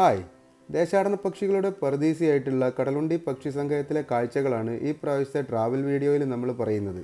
Hi. ദേശാടന പക്ഷികളുടെ പരദീസിയായിട്ടുള്ള കടലുണ്ടി പക്ഷി സങ്കേതത്തിലെ കാഴ്ചകളാണ് ഈ പ്രാവശ്യത്തെ ട്രാവൽ വീഡിയോയിൽ നമ്മൾ പറയുന്നത്.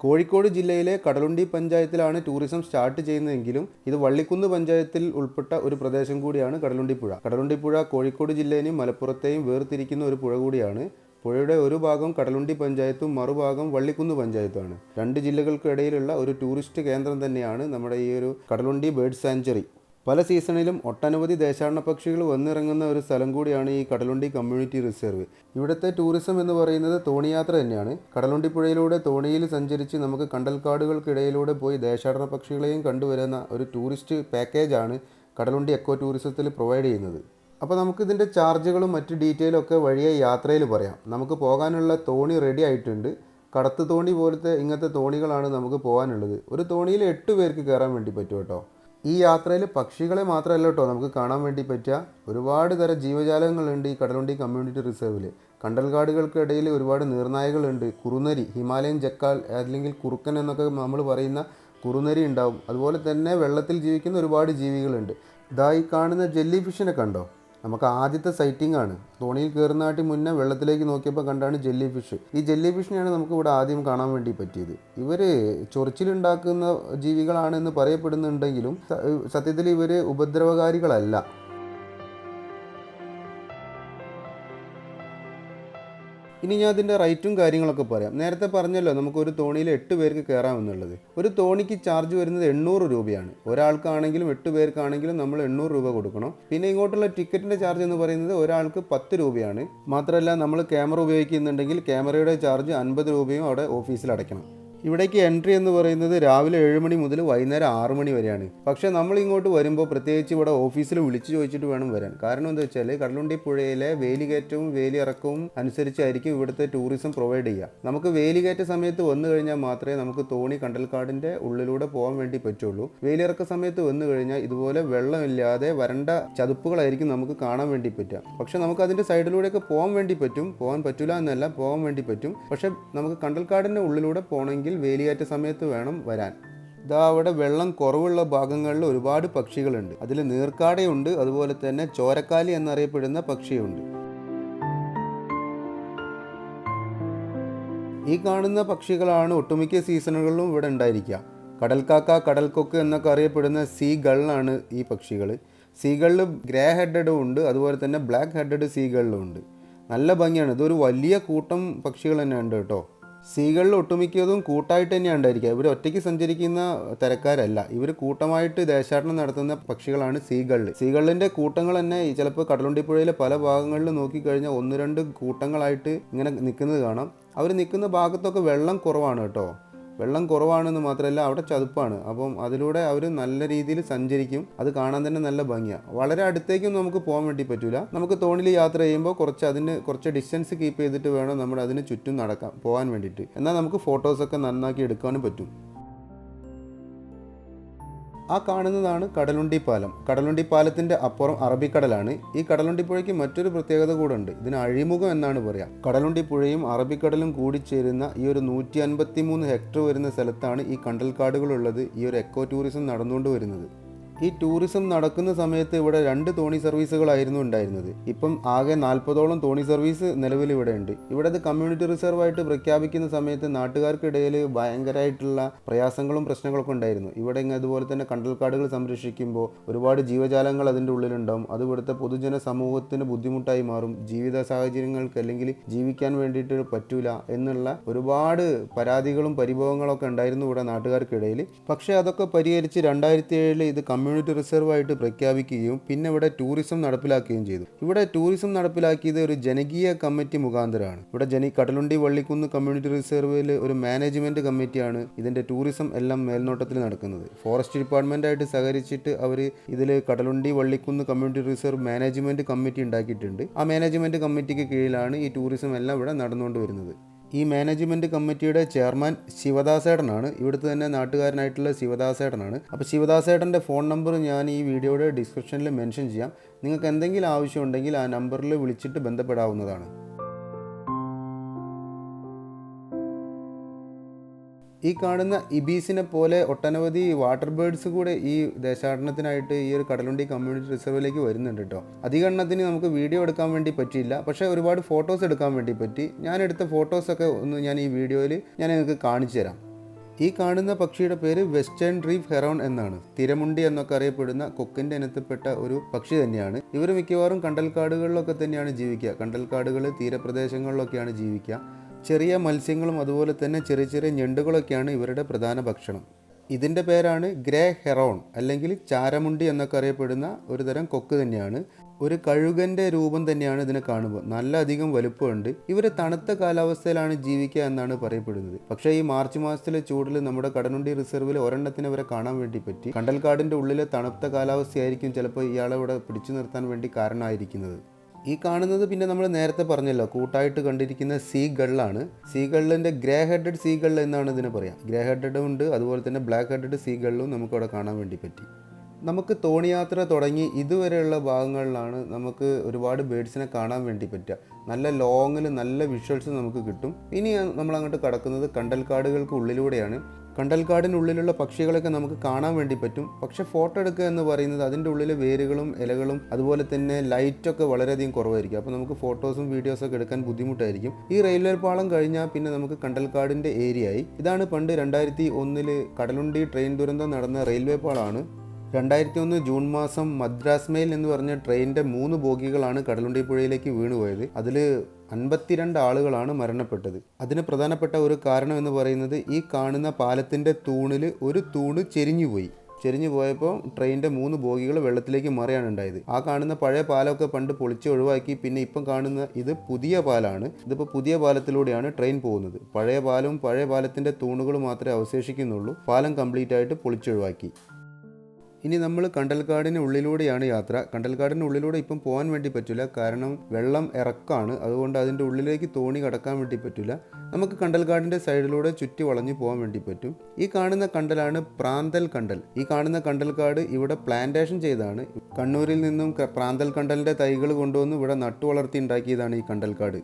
കോഴിക്കോട് ജില്ലയിലെ കടലുണ്ടി പഞ്ചായത്തിലാണ് ടൂറിസം സ്റ്റാർട്ട് ചെയ്യുന്നതെങ്കിലും ഇത് വള്ളിക്കുന്ന് പഞ്ചായത്തിൽ ഉൾപ്പെട്ട ഒരു പ്രദേശം കൂടിയാണ് കടലുണ്ടിപ്പുഴ കടലുണ്ടിപ്പുഴ കോഴിക്കോട് ജില്ലയെയും മലപ്പുറത്തെയും വേർതിരിക്കുന്ന ഒരു പുഴ കൂടിയാണ്. പുഴയുടെ ഒരു ഭാഗം കടലുണ്ടി പഞ്ചായത്തും മറുഭാഗം വള്ളിക്കുന്ന് പഞ്ചായത്തുമാണ്. രണ്ട് ജില്ലകൾക്കിടയിലുള്ള ഒരു ടൂറിസ്റ്റ് കേന്ദ്രം തന്നെയാണ് നമ്മുടെ ഈ ഒരു കടലുണ്ടി ബേർഡ് സാഞ്ചുറി പല സീസണിലും ഒട്ടനവധി ദേശാടന പക്ഷികൾ വന്നിറങ്ങുന്ന ഒരു സ്ഥലം കൂടിയാണ് ഈ കടലുണ്ടി കമ്മ്യൂണിറ്റി റിസർവ്. ഇവിടുത്തെ ടൂറിസം എന്ന് പറയുന്നത് തോണിയാത്ര തന്നെയാണ്. കടലുണ്ടി പുഴയിലൂടെ തോണിയിൽ സഞ്ചരിച്ച് നമുക്ക് കണ്ടൽക്കാടുകൾക്കിടയിലൂടെ പോയി ദേശാടന പക്ഷികളെയും കണ്ടുവരുന്ന ഒരു ടൂറിസ്റ്റ് പാക്കേജാണ് കടലുണ്ടി എക്കോ ടൂറിസത്തിൽ പ്രൊവൈഡ് ചെയ്യുന്നത്. അപ്പോൾ നമുക്കിതിന്റെ ചാർജുകളും മറ്റ് ഡീറ്റെയിലും ഒക്കെ വഴിയെ യാത്രയിൽ പറയാം. നമുക്ക് പോകാനുള്ള തോണി റെഡി ആയിട്ടുണ്ട്. കടത്ത് തോണി പോലത്തെ ഇങ്ങനത്തെ തോണികളാണ് നമുക്ക് പോകാനുള്ളത്. ഒരു തോണിയിൽ എട്ട് പേർക്ക് കയറാൻ വേണ്ടി പറ്റും കേട്ടോ. ഈ യാത്രയിൽ പക്ഷികളെ മാത്രമല്ല കേട്ടോ നമുക്ക് കാണാൻ വേണ്ടി പറ്റുക. ഒരുപാട് തരം ജീവജാലങ്ങളുണ്ട് ഈ കടലുണ്ടി കമ്മ്യൂണിറ്റി റിസർവിൽ കണ്ടൽക്കാടുകൾക്കിടയിൽ ഒരുപാട് നീർനായകളുണ്ട്. കുറുനരി ഹിമാലയൻ ജക്കാൽ അല്ലെങ്കിൽ കുറുക്കൻ എന്നൊക്കെ നമ്മൾ പറയുന്ന കുറുനരി ഉണ്ടാവും. അതുപോലെ തന്നെ വെള്ളത്തിൽ ജീവിക്കുന്ന ഒരുപാട് ജീവികളുണ്ട്. ഇതായി കാണുന്ന ജെല്ലി ഫിഷിനെ കണ്ടോ? നമുക്ക് ആദ്യത്തെ സൈറ്റിംഗ് ആണ്. തോണിയിൽ കയറുന്നതാട്ടി മുന്നേ വെള്ളത്തിലേക്ക് നോക്കിയപ്പോൾ കണ്ടാണ് ജെല്ലി ഫിഷ് ഈ ജെല്ലി ഫിഷിനെയാണ് നമുക്ക് ഇവിടെ ആദ്യം കാണാൻ വേണ്ടി പറ്റിയത്. ഇവർ ചൊറിച്ചിലുണ്ടാക്കുന്ന ജീവികളാണെന്ന് പറയപ്പെടുന്നുണ്ടെങ്കിലും സത്യത്തിൽ ഇവർ ഉപദ്രവകാരികളല്ല. ഇനി ഞാൻ അതിന്റെ റേറ്റും കാര്യങ്ങളൊക്കെ പറയാം. നേരത്തെ പറഞ്ഞല്ലോ നമുക്ക് ഒരു തോണിയിൽ എട്ട് പേർക്ക് കയറാമെന്നുള്ളത്. ഒരു തോണിക്ക് ചാർജ് വരുന്നത് എണ്ണൂറ് രൂപയാണ്. ഒരാൾക്കാണെങ്കിലും എട്ട് പേർക്കാണെങ്കിലും നമ്മൾ എണ്ണൂറ് രൂപ കൊടുക്കണം. പിന്നെ ഇങ്ങോട്ടുള്ള ടിക്കറ്റിന്റെ ചാർജ് എന്ന് പറയുന്നത് ഒരാൾക്ക് പത്ത് രൂപയാണ്. മാത്രമല്ല നമ്മൾ ക്യാമറ ഉപയോഗിക്കുന്നുണ്ടെങ്കിൽ ക്യാമറയുടെ ചാർജ് അൻപത് രൂപയും അവിടെ ഓഫീസിൽ അടയ്ക്കണം. ഇവിടേക്ക് എൻട്രി എന്ന് പറയുന്നത് രാവിലെ ഏഴ് മണി മുതൽ വൈകുന്നേരം ആറ് മണി വരെയാണ്. പക്ഷേ നമ്മൾ ഇങ്ങോട്ട് വരുമ്പോൾ പ്രത്യേകിച്ച് ഇവിടെ ഓഫീസിൽ വിളിച്ചു ചോദിച്ചിട്ട് വേണം വരാൻ. കാരണം എന്താ വെച്ചാൽ കടലുണ്ടി പുഴയിലെ വേലികയറ്റവും വേലിയിറക്കവും അനുസരിച്ചായിരിക്കും ഇവിടുത്തെ ടൂറിസം പ്രൊവൈഡ് ചെയ്യുക. നമുക്ക് വേലികയറ്റ സമയത്ത് വന്നു കഴിഞ്ഞാൽ മാത്രമേ നമുക്ക് തോണി കണ്ടൽക്കാടിന്റെ ഉള്ളിലൂടെ പോകാൻ വേണ്ടി പറ്റുള്ളൂ. വേലിയിറക്ക സമയത്ത് വന്നു കഴിഞ്ഞാൽ ഇതുപോലെ വെള്ളമില്ലാതെ വരണ്ട ചതുപ്പുകളായിരിക്കും നമുക്ക് കാണാൻ വേണ്ടി പറ്റുക. പക്ഷേ നമുക്ക് അതിന്റെ സൈഡിലൂടെയൊക്കെ പോകാൻ വേണ്ടി പറ്റും. പോകാൻ പറ്റില്ല എന്നല്ല പോകാൻ വേണ്ടി പറ്റും. പക്ഷേ നമുക്ക് കണ്ടൽക്കാടിന്റെ ഉള്ളിലൂടെ പോകണമെങ്കിൽ വേലിയേറ്റ സമയത്ത് വേണം വരാൻ. ഇതാ അവിടെ വെള്ളം കുറവുള്ള ഭാഗങ്ങളിൽ ഒരുപാട് പക്ഷികളുണ്ട്. അതിൽ നീർക്കാടയുണ്ട് അതുപോലെ തന്നെ ചോരക്കാലി എന്നറിയപ്പെടുന്ന പക്ഷിയുണ്ട്. ഈ കാണുന്ന പക്ഷികളാണ് ഒട്ടുമിക്ക സീസണുകളിലും ഇവിടെ ഉണ്ടായിരിക്കുക. കടൽക്കാക്ക കടൽക്കൊക്ക് എന്നൊക്കെ അറിയപ്പെടുന്ന സീഗളിലാണ് ഈ പക്ഷികൾ സീകളിൽ ഗ്രേ ഹെഡഡും ഉണ്ട് അതുപോലെ തന്നെ ബ്ലാക്ക് ഹെഡഡ് സീകളിലും ഉണ്ട്. നല്ല ഭംഗിയാണ്. ഇതൊരു വലിയ കൂട്ടം പക്ഷികൾ തന്നെ ഉണ്ട് കേട്ടോ. സീകളിൽ ഒട്ടുമിക്കതും കൂട്ടായിട്ട് തന്നെയാണ് ഉണ്ടായിരിക്കുക. ഇവർ ഒറ്റയ്ക്ക് സഞ്ചരിക്കുന്ന തരക്കാരല്ല. ഇവർ കൂട്ടമായിട്ട് ദേശാടനം നടത്തുന്ന പക്ഷികളാണ് സീകളിൽ സീകളിന്റെ കൂട്ടങ്ങൾ തന്നെ ചിലപ്പോൾ കടലുണ്ടിപ്പുഴയിലെ പല ഭാഗങ്ങളിൽ നോക്കിക്കഴിഞ്ഞാൽ ഒന്ന് രണ്ട് കൂട്ടങ്ങളായിട്ട് ഇങ്ങനെ നിൽക്കുന്നത് കാണാം. അവർ നിൽക്കുന്ന ഭാഗത്തൊക്കെ വെള്ളം കുറവാണ് കേട്ടോ. വെള്ളം കുറവാണെന്ന് മാത്രമല്ല അവിടെ ചതുപ്പാണ്. അപ്പം അതിലൂടെ അവർ നല്ല രീതിയിൽ സഞ്ചരിക്കും. അത് കാണാൻ തന്നെ നല്ല ഭംഗിയാണ് വളരെ അടുത്തേക്കും നമുക്ക് പോകാൻ വേണ്ടി പറ്റില്ല നമുക്ക് തോണിയിൽ യാത്ര ചെയ്യുമ്പോൾ കുറച്ച് അതിന് കുറച്ച് ഡിസ്റ്റൻസ് കീപ്പ് ചെയ്തിട്ട് വേണം നമ്മൾ അതിന് ചുറ്റും നടക്കാൻ പോകാൻ വേണ്ടിയിട്ട്. എന്നാൽ നമുക്ക് ഫോട്ടോസൊക്കെ നന്നാക്കി എടുക്കാനും പറ്റും. ആ കാണുന്നതാണ് കടലുണ്ടി പാലം കടലുണ്ടി പാലത്തിന്റെ അപ്പുറം അറബിക്കടലാണ്. ഈ കടലുണ്ടി പുഴയ്ക്ക് മറ്റൊരു പ്രത്യേകത കൂടെ ഉണ്ട് ഇതിന് അഴിമുഖം എന്നാണ് പറയുക കടലുണ്ടി പുഴയും അറബിക്കടലും കൂടിച്ചേരുന്ന ഈ ഒരു നൂറ്റി അൻപത്തി മൂന്ന് ഹെക്ടർ വരുന്ന സ്ഥലത്താണ് ഈ കണ്ടൽക്കാടുകളുള്ളത് ഈ ഒരു എക്കോ ടൂറിസം നടന്നുകൊണ്ട് വരുന്നത്. ഈ ടൂറിസം നടക്കുന്ന സമയത്ത് ഇവിടെ രണ്ട് തോണി സർവീസുകളായിരുന്നു ഉണ്ടായിരുന്നത്. ഇപ്പം ആകെ നാൽപ്പതോളം തോണി സർവീസ് നിലവിൽ ഇവിടെ ഉണ്ട്. ഇവിടെ അത് കമ്മ്യൂണിറ്റി റിസർവ് ആയിട്ട് പ്രഖ്യാപിക്കുന്ന സമയത്ത് നാട്ടുകാർക്കിടയിൽ ഭയങ്കരമായിട്ടുള്ള പ്രയാസങ്ങളും പ്രശ്നങ്ങളൊക്കെ ഉണ്ടായിരുന്നു. ഇവിടെ ഇങ്ങനെ അതുപോലെ തന്നെ കണ്ടൽക്കാടുകൾ സംരക്ഷിക്കുമ്പോൾ ഒരുപാട് ജീവജാലങ്ങൾ അതിന്റെ ഉള്ളിലുണ്ടാവും. അത് ഇവിടുത്തെ പൊതുജന സമൂഹത്തിന് ബുദ്ധിമുട്ടായി മാറും. ജീവിത സാഹചര്യങ്ങൾക്ക് അല്ലെങ്കിൽ ജീവിക്കാൻ വേണ്ടിയിട്ട് പറ്റൂല എന്നുള്ള ഒരുപാട് പരാതികളും പരിഭവങ്ങളൊക്കെ ഉണ്ടായിരുന്നു ഇവിടെ നാട്ടുകാർക്കിടയിൽ. പക്ഷേ അതൊക്കെ പരിഹരിച്ച് രണ്ടായിരത്തി ഏഴിൽ ഇത് കമ്മ്യൂണിറ്റി റിസർവ് ആയിട്ട് പ്രഖ്യാപിക്കുകയും പിന്നെ ഇവിടെ ടൂറിസം നടപ്പിലാക്കുകയും ചെയ്തു. ഇവിടെ ടൂറിസം നടപ്പിലാക്കിയത് ഒരു ജനകീയ കമ്മിറ്റി മുഖാന്തരമാണ്. ഇവിടെ ജനി കടലുണ്ടി വള്ളിക്കുന്ന് കമ്മ്യൂണിറ്റി റിസർവിൽ ഒരു മാനേജ്മെന്റ് കമ്മിറ്റിയാണ് ഇതിന്റെ ടൂറിസം എല്ലാം മേൽനോട്ടത്തിൽ നടക്കുന്നത്. ഫോറസ്റ്റ് ഡിപ്പാർട്ട്മെന്റ് ആയിട്ട് സഹകരിച്ചിട്ട് അവർ ഇതിൽ Kadalundi Vallikkunnu community reserve management committee ഉണ്ടാക്കിയിട്ടുണ്ട്. ആ മാനേജ്മെന്റ് കമ്മിറ്റിക്ക് കീഴിലാണ് ഈ ടൂറിസം എല്ലാം ഇവിടെ നടന്നുകൊണ്ട് വരുന്നത്. ഈ മാനേജ്മെന്റ് കമ്മിറ്റിയുടെ ചെയർമാൻ ശിവദാസേട്ടനാണ്. ഇവിടുത്തെ തന്നെ നാട്ടുകാരനായിട്ടുള്ള ശിവദാസേട്ടനാണ്. അപ്പോൾ ശിവദാസേട്ടന്റെ ഫോൺ നമ്പർ ഞാൻ ഈ വീഡിയോയുടെ ഡിസ്ക്രിപ്ഷനിൽ മെൻഷൻ ചെയ്യാം. നിങ്ങൾക്ക് എന്തെങ്കിലും ആവശ്യമുണ്ടെങ്കിൽ ആ നമ്പറിൽ വിളിച്ചിട്ട് ബന്ധപ്പെടാവുന്നതാണ്. ഈ കാണുന്ന ഇബീസിനെ പോലെ ഒട്ടനവധി വാട്ടർ ബേർഡ്സ് കൂടെ ഈ ദേശാടനത്തിനായിട്ട് ഈ ഒരു കടലുണ്ടി കമ്മ്യൂണിറ്റി റിസർവിലേക്ക് വരുന്നുണ്ട് കേട്ടോ അധികണ്ണത്തിന് നമുക്ക് വീഡിയോ എടുക്കാൻ വേണ്ടി പറ്റിയില്ല. പക്ഷേ ഒരുപാട് ഫോട്ടോസ് എടുക്കാൻ വേണ്ടി പറ്റി. ഞാൻ എടുത്ത ഫോട്ടോസൊക്കെ ഒന്ന് ഞാൻ ഈ വീഡിയോയിൽ ഞാൻ നിങ്ങൾക്ക് കാണിച്ചു തരാം. ഈ കാണുന്ന പക്ഷിയുടെ പേര് വെസ്റ്റേൺ റീഫ് ഹെറോൺ എന്നാണ്. തിരമുണ്ടി എന്നൊക്കെ അറിയപ്പെടുന്ന കൊക്കിന്റെ ഇനത്തിൽപ്പെട്ട ഒരു പക്ഷി തന്നെയാണ്. ഇവർ മിക്കവാറും കണ്ടൽക്കാടുകളിലൊക്കെ തന്നെയാണ് ജീവിക്കുക. കണ്ടൽക്കാടുകൾ തീരപ്രദേശങ്ങളിലൊക്കെയാണ് ജീവിക്കുക. ചെറിയ മത്സ്യങ്ങളും അതുപോലെ തന്നെ ചെറിയ ചെറിയ ഞണ്ടുകളൊക്കെയാണ് ഇവരുടെ പ്രധാന ഭക്ഷണം. ഇതിന്റെ പേരാണ് ഗ്രേ ഹെറോൺ അല്ലെങ്കിൽ ചാരമുണ്ടി എന്നൊക്കെ അറിയപ്പെടുന്ന ഒരു തരം കൊക്ക് തന്നെയാണ്. ഒരു കഴുകന്റെ രൂപം തന്നെയാണ് ഇതിനെ കാണുമ്പോൾ. നല്ല അധികം വലുപ്പമുണ്ട്. ഇവർ തണുത്ത കാലാവസ്ഥയിലാണ് ജീവിക്കുക എന്നാണ് പറയപ്പെടുന്നത്. പക്ഷേ ഈ മാർച്ച് മാസത്തിലെ ചൂടിൽ നമ്മുടെ കടനുണ്ടി റിസർവിൽ ഒരെണ്ണത്തിന് വരെ കാണാൻ വേണ്ടി പറ്റി. കണ്ടൽക്കാടിന്റെ ഉള്ളിലെ തണുത്ത കാലാവസ്ഥയായിരിക്കും ചിലപ്പോൾ ഇയാളെ ഇവിടെ പിടിച്ചു നിർത്താൻ വേണ്ടി കാരണമായിരിക്കുന്നത്. ഈ കാണുന്നത് പിന്നെ നമ്മൾ നേരത്തെ പറഞ്ഞല്ലോ കൂട്ടായിട്ട് കണ്ടിരിക്കുന്ന സീ ഗള്ളാണ് സീ ഗള്ളിന്റെ ഗ്രേ ഹെഡഡ് സീ എന്നാണ് ഇതിനെ പറയാം. ഗ്രേ ഹെഡഡും ഉണ്ട് അതുപോലെ തന്നെ ബ്ലാക്ക് ഹെഡഡ് സീ ഗള്ളും നമുക്കവിടെ കാണാൻ വേണ്ടി പറ്റി. നമുക്ക് തോണിയാത്ര തുടങ്ങി ഇതുവരെയുള്ള ഭാഗങ്ങളിലാണ് നമുക്ക് ഒരുപാട് ബേഡ്സിനെ കാണാൻ വേണ്ടി പറ്റുക. നല്ല ലോങ്ങിൽ നല്ല വിഷ്വൽസ് നമുക്ക് കിട്ടും. ഇനി നമ്മൾ അങ്ങോട്ട് കടക്കുന്നത് കണ്ടൽക്കാടുകൾക്ക് ഉള്ളിലൂടെയാണ്. കണ്ടൽക്കാടിനുള്ളിലുള്ള പക്ഷികളൊക്കെ നമുക്ക് കാണാൻ വേണ്ടി പറ്റും. പക്ഷെ ഫോട്ടോ എടുക്കുക എന്ന് പറയുന്നത് അതിന്റെ ഉള്ളിലെ വേരുകളും ഇലകളും അതുപോലെ തന്നെ ലൈറ്റൊക്കെ വളരെയധികം കുറവായിരിക്കും. അപ്പോൾ നമുക്ക് ഫോട്ടോസും വീഡിയോസൊക്കെ എടുക്കാൻ ബുദ്ധിമുട്ടായിരിക്കും. ഈ റെയിൽവേ പാളം കഴിഞ്ഞാൽ പിന്നെ നമുക്ക് കണ്ടൽക്കാടിന്റെ ഏരിയ ആയി ഇതാണ് പണ്ട് രണ്ടായിരത്തി ഒന്നിൽ കടലുണ്ടി ട്രെയിൻ ദുരന്തം നടന്ന റെയിൽവേ പാളമാണ് രണ്ടായിരത്തി ഒന്ന് ജൂൺ മാസം മദ്രാസ് മെയിൽ എന്ന് പറഞ്ഞ ട്രെയിനിന്റെ മൂന്ന് ബോഗികളാണ് കടലുണ്ടി പുഴയിലേക്ക് വീണുപോയത്. അതിൽ അൻപത്തിരണ്ട് ആളുകളാണ് മരണപ്പെട്ടത്. അതിന് പ്രധാനപ്പെട്ട ഒരു കാരണം എന്ന് പറയുന്നത് ഈ കാണുന്ന പാലത്തിന്റെ തൂണിൽ ഒരു തൂണ് ചെരിഞ്ഞുപോയി. ചെരിഞ്ഞു പോയപ്പോൾ ട്രെയിനിന്റെ മൂന്ന് ബോഗികൾ വെള്ളത്തിലേക്ക് മറിയാണ് ഉണ്ടായത്. ആ കാണുന്ന പഴയ പാലമൊക്കെ പണ്ട് പൊളിച്ച് ഒഴിവാക്കി. പിന്നെ ഇപ്പം കാണുന്ന ഇത് പുതിയ പാലാണ്. ഇതിപ്പോൾ പുതിയ പാലത്തിലൂടെയാണ് ട്രെയിൻ പോകുന്നത്. പഴയ പാലവും പഴയ പാലത്തിന്റെ തൂണുകൾ മാത്രമേ അവശേഷിക്കുന്നുള്ളൂ. പാലം കംപ്ലീറ്റ് ആയിട്ട് പൊളിച്ചൊഴിവാക്കി. ഇനി നമ്മൾ കണ്ടൽക്കാടിന് ഉള്ളിലൂടെയാണ് യാത്ര. കണ്ടൽക്കാടിന് ഉള്ളിലൂടെ ഇപ്പം പോകാൻ വേണ്ടി പറ്റില്ല. കാരണം വെള്ളം ഇറക്കാണ്. അതുകൊണ്ട് അതിന്റെ ഉള്ളിലേക്ക് തോണി കടക്കാൻ വേണ്ടി പറ്റില്ല. നമുക്ക് കണ്ടൽക്കാടിന്റെ സൈഡിലൂടെ ചുറ്റി വളഞ്ഞു പോകാൻ വേണ്ടി പറ്റും. ഈ കാണുന്ന കണ്ടലാണ് പ്രാന്തൽ കണ്ടൽ. ഈ കാണുന്ന കണ്ടൽക്കാട് ഇവിടെ പ്ലാന്റേഷൻ ചെയ്താണ് കണ്ണൂരിൽ നിന്നും പ്രാന്തൽ കണ്ടലിന്റെ തൈകൾ കൊണ്ടുവന്ന് ഇവിടെ നട്ടു വളർത്തി ഉണ്ടാക്കിയതാണ് ഈ കണ്ടൽക്കാട്.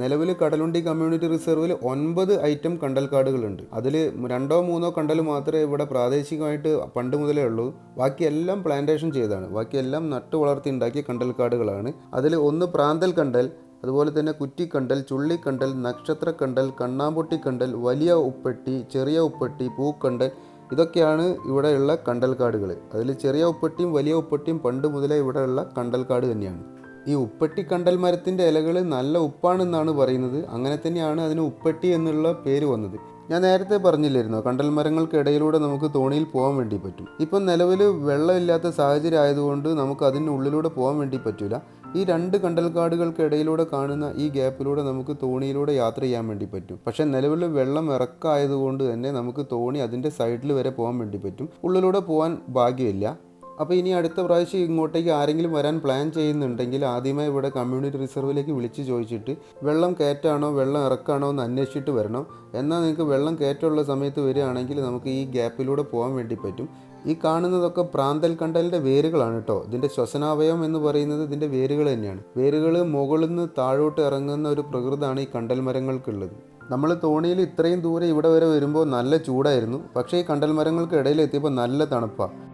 നിലവിൽ കടലുണ്ടി കമ്മ്യൂണിറ്റി റിസർവിൽ ഒൻപത് ഐറ്റം കണ്ടൽ കാടുകളുണ്ട് അതിൽ രണ്ടോ മൂന്നോ കണ്ടൽ മാത്രമേ ഇവിടെ പ്രാദേശികമായിട്ട് പണ്ട് മുതലേ ഉള്ളൂ. ബാക്കിയെല്ലാം പ്ലാന്റേഷൻ ചെയ്താണ് ബാക്കിയെല്ലാം നട്ടു വളർത്തി ഉണ്ടാക്കിയ കണ്ടൽ കാടുകളാണ് അതിൽ ഒന്ന് പ്രാന്തൽ കണ്ടൽ അതുപോലെ തന്നെ കുറ്റിക്കണ്ടൽ ചുള്ളിക്കണ്ടൽ നക്ഷത്രക്കണ്ടൽ കണ്ണാമ്പൊട്ടിക്കണ്ടൽ വലിയ ഉപ്പെട്ടി ചെറിയ ഉപ്പെട്ടി പൂക്കണ്ടൽ ഇതൊക്കെയാണ് ഇവിടെയുള്ള കണ്ടൽക്കാടുകൾ അതിൽ ചെറിയ ഉപ്പട്ടിയും വലിയ ഉപ്പട്ടിയും പണ്ട് മുതലേ ഇവിടെയുള്ള കണ്ടൽക്കാട് തന്നെയാണ്. ഈ ഉപ്പട്ടി കണ്ടൽ മരത്തിന്റെ ഇലകൾ നല്ല ഉപ്പാണെന്നാണ് പറയുന്നത്. അങ്ങനെ തന്നെയാണ് അതിന് ഉപ്പട്ടി എന്നുള്ള പേര് വന്നത്. ഞാൻ നേരത്തെ പറഞ്ഞില്ലായിരുന്നോ? കണ്ടൽ മരങ്ങൾക്കിടയിലൂടെ നമുക്ക് തോണിയിൽ പോകാൻ വേണ്ടി പറ്റും. ഇപ്പം നിലവിൽ വെള്ളമില്ലാത്ത സാഹചര്യം ആയതുകൊണ്ട് നമുക്ക് അതിന്റെ ഉള്ളിലൂടെ പോകാൻ വേണ്ടി പറ്റില്ല ഈ രണ്ട് കണ്ടൽക്കാടുകൾക്കിടയിലൂടെ കാണുന്ന ഈ ഗ്യാപ്പിലൂടെ നമുക്ക് തോണിയിലൂടെ യാത്ര ചെയ്യാൻ വേണ്ടി പറ്റും. പക്ഷേ നിലവിൽ വെള്ളം ഇറക്കായതുകൊണ്ട് തന്നെ നമുക്ക് തോണി അതിന്റെ സൈഡിൽ വരെ പോകാൻ വേണ്ടി പറ്റും. ഉള്ളിലൂടെ പോകാൻ ഭാഗ്യമില്ല. അപ്പോൾ ഇനി അടുത്ത പ്രാവശ്യം ഇങ്ങോട്ടേക്ക് ആരെങ്കിലും വരാൻ പ്ലാൻ ചെയ്യുന്നുണ്ടെങ്കിൽ ആദ്യമായി ഇവിടെ കമ്മ്യൂണിറ്റി റിസർവിലേക്ക് വിളിച്ച് ചോദിച്ചിട്ട് വെള്ളം കയറ്റാണോ വെള്ളം ഇറക്കാണോ എന്ന് അന്വേഷിച്ചിട്ട് വരണം. എന്നാൽ നിങ്ങൾക്ക് വെള്ളം കയറ്റമുള്ള സമയത്ത് വരികയാണെങ്കിൽ നമുക്ക് ഈ ഗ്യാപ്പിലൂടെ പോകാൻ വേണ്ടി പറ്റും. ഈ കാണുന്നതൊക്കെ പ്രാന്തൽ കണ്ടലിന്റെ വേരുകളാണ് കേട്ടോ ഇതിന്റെ ശ്വസനാവയം എന്ന് പറയുന്നത് ഇതിന്റെ വേരുകൾ തന്നെയാണ്. വേരുകൾ മുകളിൽ നിന്ന് താഴോട്ട് ഇറങ്ങുന്ന ഒരു പ്രകൃതമാണ് ഈ കണ്ടൽ മരങ്ങൾക്കുള്ളത്. നമ്മൾ തോണിയിൽ ഇത്രയും ദൂരെ ഇവിടെ വരെ വരുമ്പോൾ നല്ല ചൂടായിരുന്നു. പക്ഷേ ഈ കണ്ടൽ മരങ്ങൾക്ക് ഇടയിൽ എത്തിയപ്പോൾ നല്ല തണുപ്പാണ്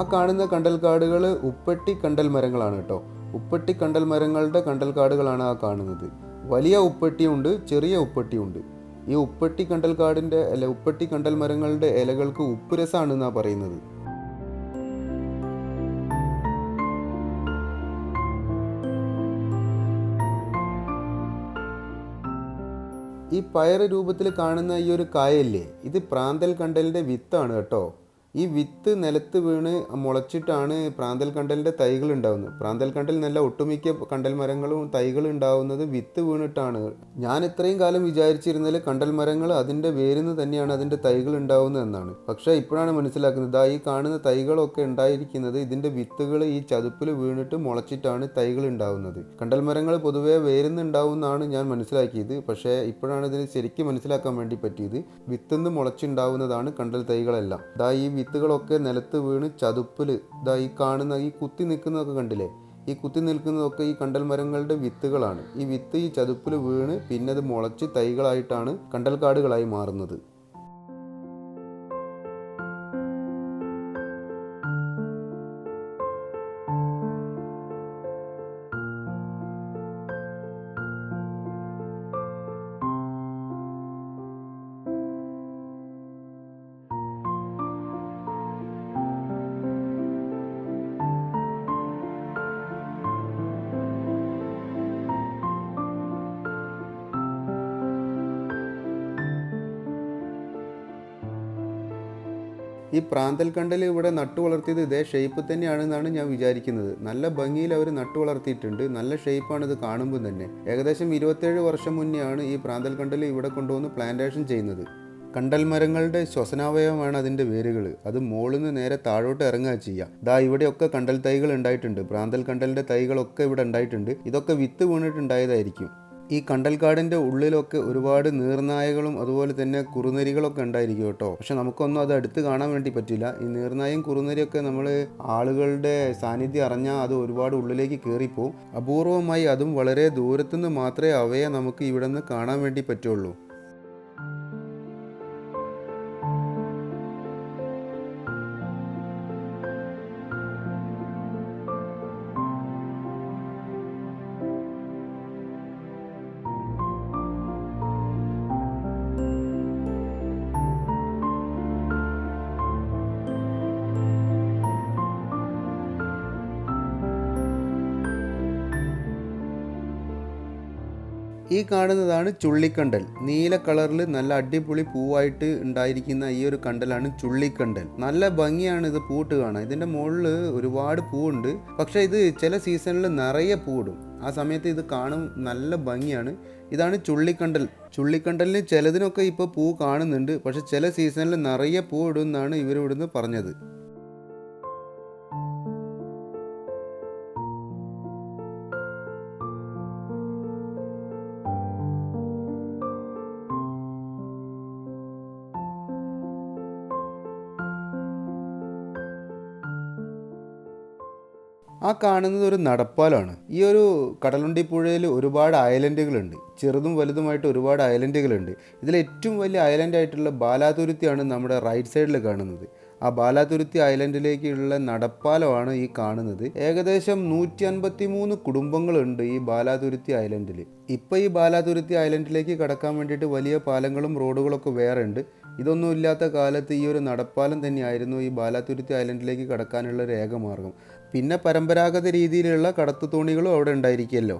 ആ കാണുന്ന കണ്ടൽക്കാടുകൾ ഉപ്പട്ടി കണ്ടൽ മരങ്ങളാണ് കേട്ടോ. ഉപ്പട്ടി കണ്ടൽ മരങ്ങളുടെ കണ്ടൽക്കാടുകളാണ് ആ കാണുന്നത്. വലിയ ഉപ്പട്ടിയുണ്ട് ചെറിയ ഉപ്പട്ടിയുണ്ട് ഈ ഉപ്പട്ടി കണ്ടൽക്കാടിന്റെ അല്ല ഉപ്പട്ടി കണ്ടൽ മരങ്ങളുടെ ഇലകൾക്ക് ഉപ്പുരസാണെന്നാണ് പറയുന്നത്. ഈ പയറ് രൂപത്തിൽ കാണുന്ന ഈ ഒരു കായല്ലേ ഇത് പ്രാന്തൽ കണ്ടലിന്റെ വിത്താണ് കേട്ടോ. ഈ വിത്ത് നിലത്ത് വീണ് മുളച്ചിട്ടാണ് പ്രാന്തൽ കണ്ടലിന്റെ തൈകൾ ഉണ്ടാകുന്നത് പ്രാന്തൽ കണ്ടൽ നല്ല ഒട്ടുമിക്ക കണ്ടൽ മരങ്ങളും തൈകൾ ഉണ്ടാവുന്നത് വിത്ത് വീണിട്ടാണ്. ഞാൻ ഇത്രയും കാലം വിചാരിച്ചിരുന്നതിൽ കണ്ടൽ മരങ്ങൾ അതിന്റെ വേരുന്ന് തന്നെയാണ് അതിന്റെ തൈകൾ ഉണ്ടാവുന്നത് എന്നാണ്. പക്ഷേ ഇപ്പോഴാണ് മനസ്സിലാക്കുന്നത് ഈ കാണുന്ന തൈകളൊക്കെ ഉണ്ടായിരിക്കുന്നത് ഇതിന്റെ വിത്തുകൾ ഈ ചതുപ്പിൽ വീണിട്ട് മുളച്ചിട്ടാണ് തൈകൾ ഉണ്ടാവുന്നത്. കണ്ടൽ മരങ്ങൾ പൊതുവേ വേരിന്ന് ഉണ്ടാവുന്നതാണ് ഞാൻ മനസ്സിലാക്കിയത്. പക്ഷേ ഇപ്പോഴാണ് ഇതിന് ശരിക്കും മനസ്സിലാക്കാൻ വേണ്ടി പറ്റിയത്. വിത്തുനിന്ന് മുളച്ചുണ്ടാവുന്നതാണ് കണ്ടൽ തൈകളെല്ലാം. ദാ ഈ വിത്തുകളൊക്കെ നിലത്ത് വീണ് ചതുപ്പിൽ ഇതായി ഈ കാണുന്ന ഈ കുത്തി നിൽക്കുന്നതൊക്കെ കണ്ടില്ലേ? ഈ കുത്തി നിൽക്കുന്നതൊക്കെ ഈ കണ്ടൽ മരങ്ങളുടെ വിത്തുകളാണ്. ഈ വിത്ത് ഈ ചതുപ്പിൽ വീണ് പിന്നെ അത് മുളച്ച് തൈകളായിട്ടാണ് കണ്ടൽക്കാടുകളായി മാറുന്നത്. ഈ പ്രാന്തൽ കണ്ടൽ ഇവിടെ നട്ടു വളർത്തിയത് ഇതേ ഷേപ്പ് തന്നെയാണെന്നാണ് ഞാൻ വിചാരിക്കുന്നത്. നല്ല ഭംഗിയിൽ അവർ നട്ടു വളർത്തിയിട്ടുണ്ട്. നല്ല ഷേപ്പാണ് ഇത് കാണുമ്പോൾ തന്നെ. ഏകദേശം ഇരുപത്തേഴ് വർഷം മുന്നെയാണ് ഈ പ്രാന്തൽ കണ്ടൽ ഇവിടെ കൊണ്ടുവന്ന് പ്ലാന്റേഷൻ ചെയ്യുന്നത്. കണ്ടൽ മരങ്ങളുടെ ശ്വസനാവയവമാണ് അതിന്റെ വേരുകൾ. അത് മുകളിൽ നിന്ന് നേരെ താഴോട്ട് ഇറങ്ങുക ചെയ്യുക ദാ ഇവിടെയൊക്കെ കണ്ടൽ തൈകൾ ഉണ്ടായിട്ടുണ്ട്. പ്രാന്തൽ കണ്ടലിന്റെ തൈകളൊക്കെ ഇവിടെ ഉണ്ടായിട്ടുണ്ട്. ഇതൊക്കെ വിത്ത് വീണിട്ടുണ്ടായതായിരിക്കും. ഈ കണ്ടൽക്കാടിന്റെ ഉള്ളിലൊക്കെ ഒരുപാട് നീർനായകളും അതുപോലെ തന്നെ കുറുനരികളൊക്കെ ഉണ്ടായിരിക്കും കേട്ടോ. പക്ഷെ നമുക്കൊന്നും അത് അടുത്ത് കാണാൻ വേണ്ടി പറ്റില്ല. ഈ നീർനായും കുറുനരിയൊക്കെ നമ്മൾ ആളുകളുടെ സാന്നിധ്യം അറിഞ്ഞാൽ അത് ഒരുപാട് ഉള്ളിലേക്ക് കയറിപ്പോവും അപൂർവമായി അതും വളരെ ദൂരത്തുനിന്ന് മാത്രമേ അവയെ നമുക്ക് ഇവിടെ നിന്ന് കാണാൻ വേണ്ടി പറ്റുള്ളൂ. ഈ കാണുന്നതാണ് ചുള്ളിക്കണ്ടൽ. നീല കളറിൽ നല്ല അടിപൊളി പൂവായിട്ട് ഉണ്ടായിരിക്കുന്ന ഈ ഒരു കണ്ടലാണ് ചുള്ളിക്കണ്ടൽ. നല്ല ഭംഗിയാണ് ഇത് പൂട്ട് കാണാൻ. ഇതിന്റെ മുകളിൽ ഒരുപാട് പൂവുണ്ട്. പക്ഷേ ഇത് ചില സീസണിൽ നിറയെ പൂവിടും. ആ സമയത്ത് ഇത് കാണും നല്ല ഭംഗിയാണ്. ഇതാണ് ചുള്ളിക്കണ്ടൽ. ചുള്ളിക്കണ്ടലിന് ചിലതിനൊക്കെ ഇപ്പോൾ പൂ കാണുന്നുണ്ട്. പക്ഷെ ചില സീസണിൽ നിറയെ പൂ ഇടുമെന്നാണ് ഇവരിവിടുന്ന് പറഞ്ഞത്. ആ കാണുന്നത് ഒരു നടപ്പാലാണ്. ഈ ഒരു കടലുണ്ടി പുഴയിൽ ഒരുപാട് ഐലൻഡുകളുണ്ട്. ചെറുതും വലുതുമായിട്ട് ഒരുപാട് ഐലൻഡുകളുണ്ട്. ഇതിൽ ഏറ്റവും വലിയ ഐലൻഡ് ആയിട്ടുള്ള ബാലാതുരുത്തിയാണ് നമ്മുടെ റൈറ്റ് സൈഡിൽ കാണുന്നത്. ആ ബാലാതുരുത്തി ഐലൻഡിലേക്കുള്ള നടപ്പാലമാണ് ഈ കാണുന്നത്. ഏകദേശം നൂറ്റി അൻപത്തി മൂന്ന് കുടുംബങ്ങളുണ്ട് ഈ ബാലാതുരുത്തി ഐലൻഡിൽ. ഇപ്പോൾ ഈ ബാലാതുരുത്തി ഐലൻഡിലേക്ക് കടക്കാൻ വേണ്ടിയിട്ട് വലിയ പാലങ്ങളും റോഡുകളൊക്കെ വേറെ ഉണ്ട്. ഇതൊന്നും ഇല്ലാത്ത കാലത്ത് ഈ ഒരു നടപ്പാലം തന്നെയായിരുന്നു ഈ ബാലാതുരുത്തി ഐലൻഡിലേക്ക് കടക്കാനുള്ള ഒരു ഏക മാർഗം പിന്നെ പരമ്പരാഗത രീതിയിലുള്ള കടത്തു തോണികളും അവിടെ ഉണ്ടായിരിക്കുമല്ലോ.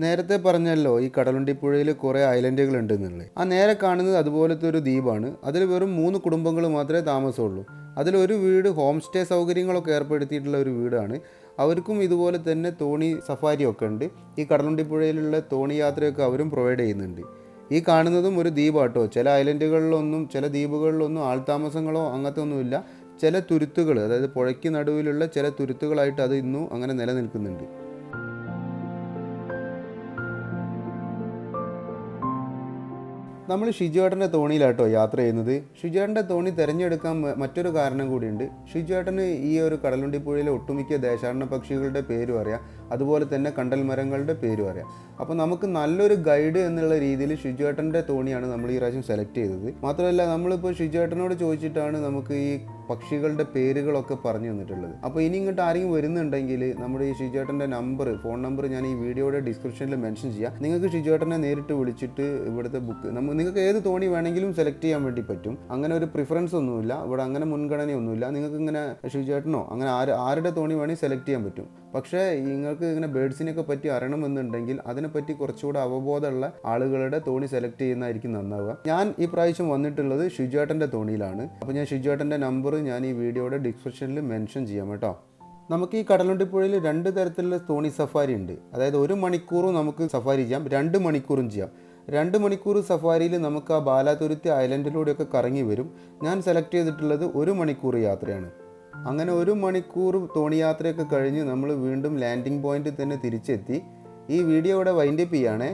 നേരത്തെ പറഞ്ഞല്ലോ ഈ കടലുണ്ടിപ്പുഴയിൽ കുറേ ഐലൻഡുകൾ ഉണ്ടെന്നുള്ളത് ആ നേരെ കാണുന്നത് അതുപോലത്തെ ഒരു ദ്വീപാണ്. അതിൽ വെറും മൂന്ന് കുടുംബങ്ങൾ മാത്രമേ താമസമുള്ളൂ. അതിലൊരു വീട് ഹോം സ്റ്റേ സൗകര്യങ്ങളൊക്കെ ഏർപ്പെടുത്തിയിട്ടുള്ള ഒരു വീടാണ്. അവർക്കും ഇതുപോലെ തന്നെ തോണി സഫാരിയൊക്കെ ഉണ്ട്. ഈ കടലുണ്ടിപ്പുഴയിലുള്ള തോണി യാത്രയൊക്കെ അവരും പ്രൊവൈഡ് ചെയ്യുന്നുണ്ട്. ഈ കാണുന്നതും ഒരു ദ്വീപാട്ടോ. ചില ഐലൻഡുകളിലൊന്നും ചില ദ്വീപുകളിലൊന്നും ആൾതാമസങ്ങളോ അങ്ങനത്തെ ഒന്നുമില്ല ചില തുരുത്തുകൾ അതായത് പുഴയ്ക്ക് നടുവിലുള്ള ചില തുരുത്തുകളായിട്ട് അത് ഇന്നും അങ്ങനെ നിലനിൽക്കുന്നുണ്ട്. നമ്മൾ ഷിജുവേട്ടന്റെ തോണിയിലാട്ടോ യാത്ര ചെയ്യുന്നത്. ഷിജുവേട്ടന്റെ തോണി തിരഞ്ഞെടുക്കാൻ മറ്റൊരു കാരണം കൂടിയുണ്ട്. ഷിജുവേട്ടന് ഈ ഒരു കടലുണ്ടിപ്പുഴയിലെ ഒട്ടുമിക്ക ദേശാടന പക്ഷികളുടെ പേരും അറിയാം. അതുപോലെ തന്നെ കണ്ടൽ മരങ്ങളുടെ പേരും അറിയാം. അപ്പോൾ നമുക്ക് നല്ലൊരു ഗൈഡ് എന്നുള്ള രീതിയിൽ ഷിജുവേട്ടന്റെ തോണിയാണ് നമ്മൾ ഈ പ്രാവശ്യം സെലക്ട് ചെയ്തത്. മാത്രമല്ല നമ്മളിപ്പോൾ ഷിജുവേട്ടനോട് ചോദിച്ചിട്ടാണ് നമുക്ക് ഈ പക്ഷികളുടെ പേരുകളൊക്കെ പറഞ്ഞു തന്നിട്ടുള്ളത്. അപ്പോൾ ഇനി ഇങ്ങോട്ട് ആരെങ്കിലും വരുന്നുണ്ടെങ്കിൽ നമ്മുടെ ഈ ഷിജേട്ടന്റെ നമ്പർ ഫോൺ നമ്പർ ഞാൻ ഈ വീഡിയോയുടെ ഡിസ്ക്രിപ്ഷനിൽ മെൻഷൻ ചെയ്യാം. നിങ്ങൾക്ക് ഷിജേട്ടനെ നേരിട്ട് വിളിച്ചിട്ട് ഇവിടുത്തെ ബുക്ക് നമ്മൾ നിങ്ങൾക്ക് ഏത് തോണി വേണമെങ്കിലും സെലക്ട് ചെയ്യാൻ വേണ്ടി പറ്റും. അങ്ങനെ ഒരു പ്രിഫറൻസ് ഒന്നുമില്ല. ഇവിടെ അങ്ങനെ മുൻഗണനയൊന്നുമില്ല. നിങ്ങൾക്ക് ഇങ്ങനെ ഷിജേട്ടനോ അങ്ങനെ ആര് ആരുടെ തോണി വേണമെങ്കിൽ സെലക്ട് ചെയ്യാൻ പറ്റും. പക്ഷേ നിങ്ങൾക്ക് ഇങ്ങനെ ബേഡ്സിനെയൊക്കെ പറ്റി അറിയണമെന്നുണ്ടെങ്കിൽ അതിനെപ്പറ്റി കുറച്ചുകൂടെ അവബോധമുള്ള ആളുകളുടെ തോണി സെലക്ട് ചെയ്യുന്നതായിരിക്കും നന്നാവുക. ഞാൻ ഈ പ്രാവശ്യം വന്നിട്ടുള്ളത് ഷിജുവേട്ടന്റെ തോണിയിലാണ്. അപ്പോൾ ഞാൻ ഷിജുവേട്ടന്റെ നമ്പർ ഞാൻ ഈ വീഡിയോയുടെ ഡിസ്ക്രിപ്ഷനിൽ മെൻഷൻ ചെയ്യാം കേട്ടോ. നമുക്ക് ഈ കടലുണ്ടിപ്പുഴയിൽ രണ്ട് തരത്തിലുള്ള തോണി സഫാരി ഉണ്ട്. അതായത് ഒരു മണിക്കൂറും നമുക്ക് സഫാരി ചെയ്യാം രണ്ട് മണിക്കൂറും ചെയ്യാം. രണ്ട് മണിക്കൂർ സഫാരിയിൽ നമുക്ക് ആ ബാലാതുരുത്തി ഐലൻഡിലൂടെയൊക്കെ കറങ്ങി വരും. ഞാൻ സെലക്ട് ചെയ്തിട്ടുള്ളത് ഒരു മണിക്കൂർ യാത്രയാണ്. അങ്ങനെ ഒരു മണിക്കൂർ തോണി യാത്രയൊക്കെ കഴിഞ്ഞ് നമ്മൾ വീണ്ടും ലാൻഡിംഗ് പോയിന്റിൽ തന്നെ തിരിച്ചെത്തി. ഈ വീഡിയോ ഇവിടെ വൈൻഡപ്പ് ചെയ്യുകയാണേ.